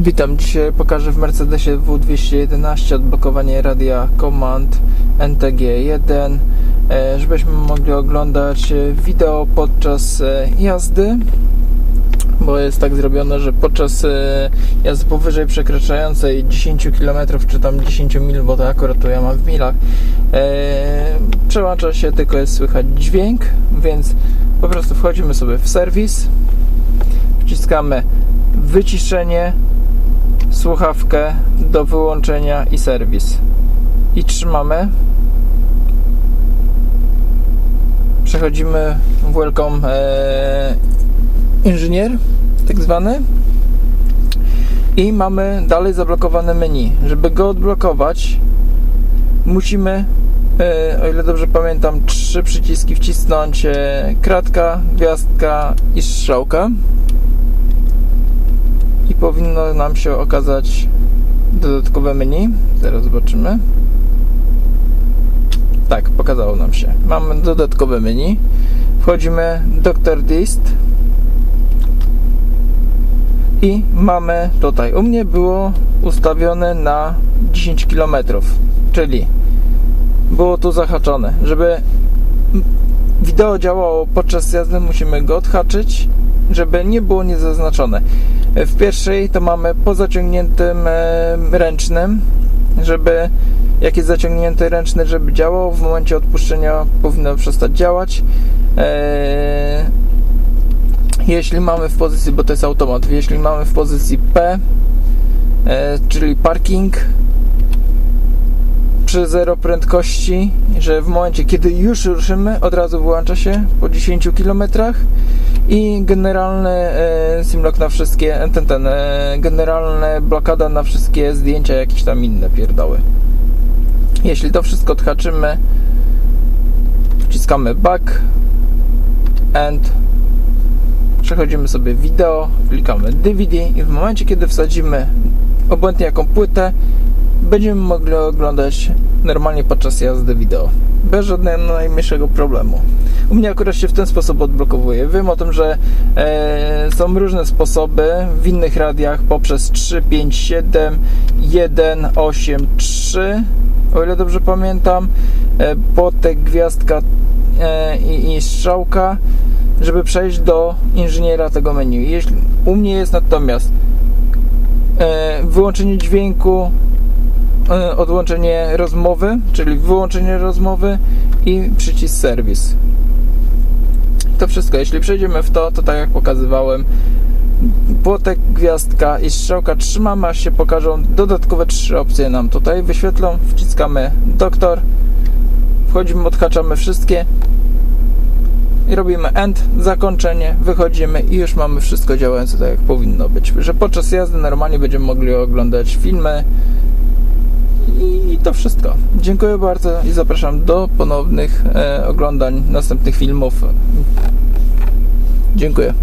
Witam, dzisiaj pokażę w Mercedesie W211 odblokowanie radia Command NTG1, e, żebyśmy mogli oglądać e, wideo podczas e, jazdy, bo jest tak zrobione, że podczas jazdy powyżej przekraczającej 10 km czy tam 10 mil, bo to akurat to ja mam w milach, przełącza się, tylko jest słychać dźwięk, więc po prostu wchodzimy sobie w serwis, wciskamy wyciszenie, słuchawkę do wyłączenia i serwis. I trzymamy. Przechodzimy w welcome e, inżynier, tak zwany. I mamy dalej zablokowane menu. Żeby go odblokować, musimy, e, o ile dobrze pamiętam, trzy przyciski wcisnąć: e, kratka, gwiazdka i strzałka i powinno nam się okazać dodatkowe menu. Zaraz zobaczymy. Tak, pokazało nam się. Mamy dodatkowe menu. Wchodzimy Dr. Dist i mamy tutaj. U mnie było ustawione na 10 km, czyli było tu zahaczone. Żeby wideo działało podczas jazdy, musimy go odhaczyć, żeby nie było niezaznaczone. W pierwszej to mamy po zaciągniętym e, ręcznym, żeby jak jest zaciągnięty ręczny, żeby działał, w momencie odpuszczenia powinno przestać działać. E, jeśli mamy w pozycji, bo to jest automat, jeśli mamy w pozycji P, e, czyli parking, przy zero prędkości, że w momencie kiedy już ruszymy, od razu wyłącza się po 10 km i generalny e, simlock na wszystkie, ten, ten, e, generalne blokada na wszystkie zdjęcia, jakieś tam inne pierdoły. Jeśli to wszystko odhaczymy, wciskamy back, end, przechodzimy sobie wideo, klikamy DVD i w momencie kiedy wsadzimy obłędnie jaką płytę, będziemy mogli oglądać normalnie podczas jazdy wideo. Bez żadnego najmniejszego problemu. U mnie akurat się w ten sposób odblokowuje. Wiem o tym, że e, są różne sposoby w innych radiach poprzez 3, 5, 7, 1, 8, 3, o ile dobrze pamiętam, e, potek, gwiazdka e, i, i strzałka, żeby przejść do inżyniera tego menu. Jeśli, u mnie jest natomiast e, wyłączenie dźwięku, odłączenie rozmowy, czyli wyłączenie rozmowy i przycisk serwis. To wszystko. Jeśli przejdziemy w to, to tak jak pokazywałem, płotek, gwiazdka i strzałka trzymamy, aż się pokażą dodatkowe trzy opcje nam tutaj wyświetlą. Wciskamy doktor, wchodzimy, odhaczamy wszystkie i robimy end, zakończenie, wychodzimy i już mamy wszystko działające tak jak powinno być. Że podczas jazdy normalnie będziemy mogli oglądać filmy i to wszystko. Dziękuję bardzo i zapraszam do ponownych e, oglądań następnych filmów. Dziękuję.